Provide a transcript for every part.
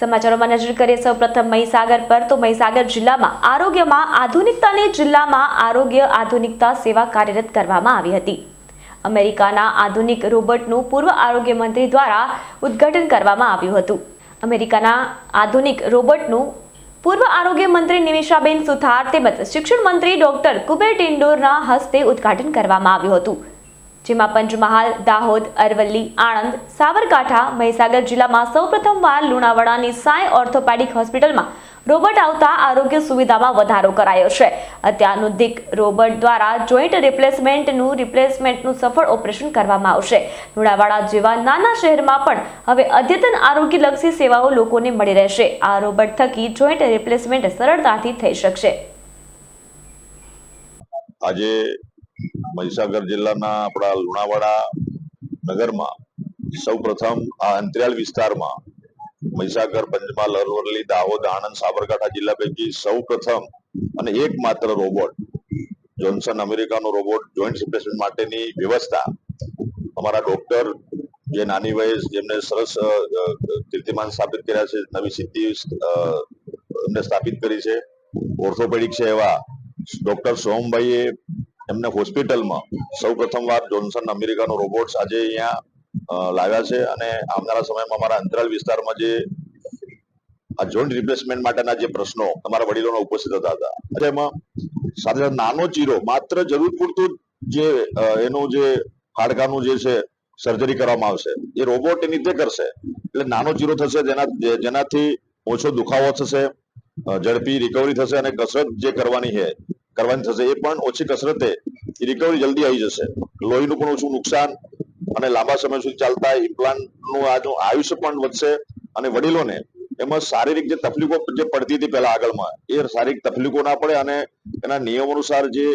સમાચારોમાં નજર કરીએ. સૌ પ્રથમ મહીસાગર પર તો મહીસાગર જિલ્લામાં આરોગ્યમાં આધુનિકતાને જિલ્લામાં આરોગ્ય આધુનિકતા સેવા કાર્યરત કરવામાં આવી હતી. અમેરિકાના આધુનિક રોબોટનું પૂર્વ આરોગ્ય મંત્રી દ્વારા ઉદ્ઘાટન કરવામાં આવ્યું હતું. અમેરિકાના આધુનિક રોબોટનું પૂર્વ આરોગ્ય મંત્રી નિમિષાબેન સુથાર તેમજ શિક્ષણ મંત્રી ડોક્ટર કુબેર ટિન્ડોરના હસ્તે ઉદ્ઘાટન કરવામાં આવ્યું હતું. જેમાં પંચમહાલ, દાહોદ, અરવલ્લી, આણંદ, સાબરકાંઠા, મહીસાગર જિલ્લામાં સૌપ્રથમવાર લુણાવાડાની સાંઈ ઓર્થોપેડિક હોસ્પિટલમાં રોબોટ આવતા આરોગ્ય સુવિધામાં વધારો કરાયો છે. અત્યાધુનિક રોબોટ દ્વારા જોઈન્ટ રિપ્લેસમેન્ટનું રિપ્લેસમેન્ટનું સફળ ઓપરેશન કરવામાં આવશે. લુણાવાડા જેવા નાના શહેરમાં પણ હવે અદ્યતન આરોગ્યલક્ષી સેવાઓ લોકોને મળી રહેશે. આ રોબોટ થકી જોઈન્ટ રિપ્લેસમેન્ટ સરળતાથી થઈ શકશે. આજે મહીસાગર જિલ્લાના આપણા લુણાવાડા નગરમાં સૌ પ્રથમ આ અંતરિયાળ વિસ્તારમાં મહીસાગર પંચમહાલ, અરવલ્લી, દાહોદ, આણંદ, સાબરકાંઠા જિલ્લા પૈકી સૌ પ્રથમ અને એકમાત્ર રોબોટ, જોન્સન અમેરિકાનો રોબોટ, જોઈન્ટ રિપ્લેસમેન્ટ માટેની વ્યવસ્થા અમારા ડોક્ટર, જે નાની વયે જેમને સરસ કીર્તિમાન સ્થાપિત કર્યા છે, નવી સિદ્ધિ એમને સ્થાપિત કરી છે. ઓર્થોપેડિક છે એવા ડોક્ટર સોમભાઈએ એમને હોસ્પિટલમાં. સૌ પ્રથમવાર જોન્સન અમેરિકાનો રોબોટ્સ આજે અહીંયા લાવ્યા છે અને આવનારા સમયમાં અમારા અંતરાળ વિસ્તારમાં જે, આ જોઈન્ટ રિપ્લેસમેન્ટ માટેના જે પ્રશ્નો તમારા વડીલોનો ઉપસ્થિત હતા. હતા એમાં સાથે નાનો ચીરો, માત્ર જરૂર પૂરતું જે એનું જે હાડકાનું જે છે સર્જરી કરવામાં આવશે. એ રોબોટ એની રીતે કરશે. એટલે નાનો ચીરો થશે, જેના જેનાથી ઓછો દુખાવો થશે ઝડપી રિકવરી થશે અને કસરત જે કરવાની છે કરવાની થશે. એ પણ ઓછી કસરતે રિકવરી જલ્દી આવી જશે. લોહીનું પણ ઓછું નુકસાન અને લાંબા સમય સુધી ચાલતા ઇમ્પ્લાન્ટનું આજનું આયુષ્ય પણ વધશે અને વડીલોને એમાં શારીરિક જે તકલીફો જે પડતી હતી પહેલા આગળમાં, એ શારીરિક તકલીફો ના પડે અને એના નિયમ અનુસાર જે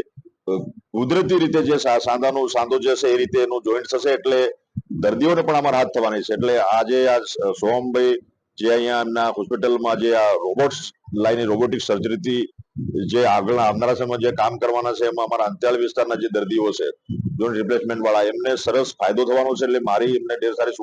કુદરતી રીતે જે સાંધાનો, સાંધો જે છે એ રીતે એનું જોઈન્ટ થશે એટલે દર્દીઓને પણ આમાં રાહત થવાની છે. એટલે આજે આ સોમભાઈ જે અહીંયા એમના હોસ્પિટલમાં જે આ રોબોટ્સ લાઈને રોબોટિક સર્જરીથી જે આગળ આવનારા સમયમાં જે કામ કરવાના છે, એમાં અમારા અંતરિયાળ વિસ્તારના જે દર્દીઓ છે જોઈન્ટ રિપ્લેસમેન્ટ વાળા, એમને સરસ ફાયદો થવાનો છે, એટલે મારી એમને ઢેર સારી